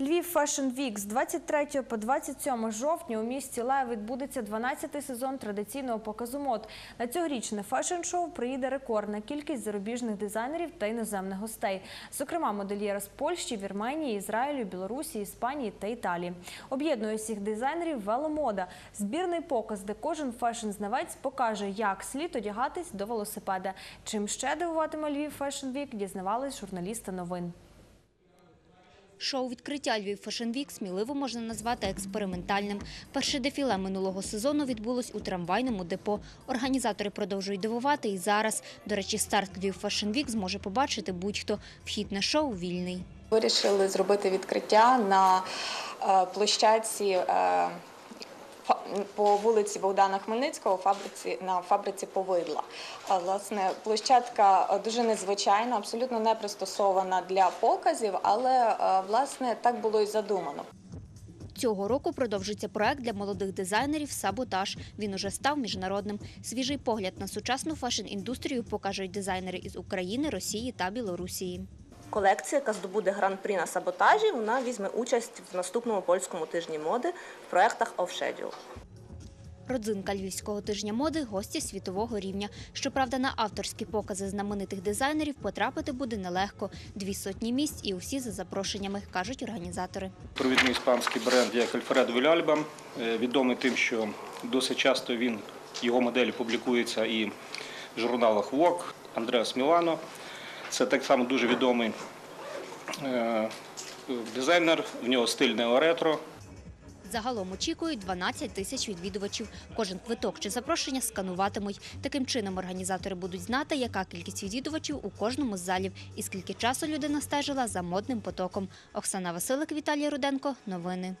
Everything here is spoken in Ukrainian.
Львів Fashion Week з 23 по 27 жовтня у місті Лев відбудеться 12-й сезон традиційного показу мод. На цьогорічне фешн-шоу приїде рекордна кількість зарубіжних дизайнерів та іноземних гостей, зокрема модельєри з Польщі, Вірменії, Ізраїлю, Білорусі, Іспанії та Італії. Об'єднує всіх дизайнерів веломода. Збірний показ, де кожен фешн-знавець покаже, як слід одягатись до велосипеда. Чим ще дивуватиме Львів Fashion Week, дізнавались журналісти новин. Шоу відкриття Львів Fashion Week сміливо можна назвати експериментальним. Перше дефіле минулого сезону відбулось у трамвайному депо. Організатори продовжують дивувати і зараз. До речі, старт Львів Fashion Week зможе побачити будь-хто. Вхід на шоу вільний. Вирішили зробити відкриття на е, площадці е, по вулиці Богдана Хмельницького, фабриці на фабриці повидла. Власне, площадка е, дуже незвичайна, абсолютно не пристосована для показів, але е, власне так було і задумано. Цього року продовжиться проект для молодих дизайнерів «Саботаж». Він уже став міжнародним. Свіжий погляд на сучасну фешн-індустрію покажуть дизайнери із України, Росії та Білорусії. Колекція, яка здобуде гран-прі на саботажі, вона візьме участь в наступному польському тижні моди в проєктах Schedule. Родзинка Львівського тижня моди – гості світового рівня. Щоправда, на авторські покази знаменитих дизайнерів потрапити буде нелегко. Дві сотні місць і усі за запрошеннями, кажуть організатори. Провідний іспанський бренд як Альфредо Вільальба, е, відомий тим, що досить часто він, його моделі публікуються і в журналах Vogue, Андреас Мілано. Це так само дуже відомий е, дизайнер, в нього стиль неоретро. Загалом очікують 12 тисяч відвідувачів. Кожен квиток чи запрошення скануватимуть. Таким чином організатори будуть знати, яка кількість відвідувачів у кожному з залів і скільки часу людина стежила за модним потоком. Оксана Василик, Віталій Руденко. Новини.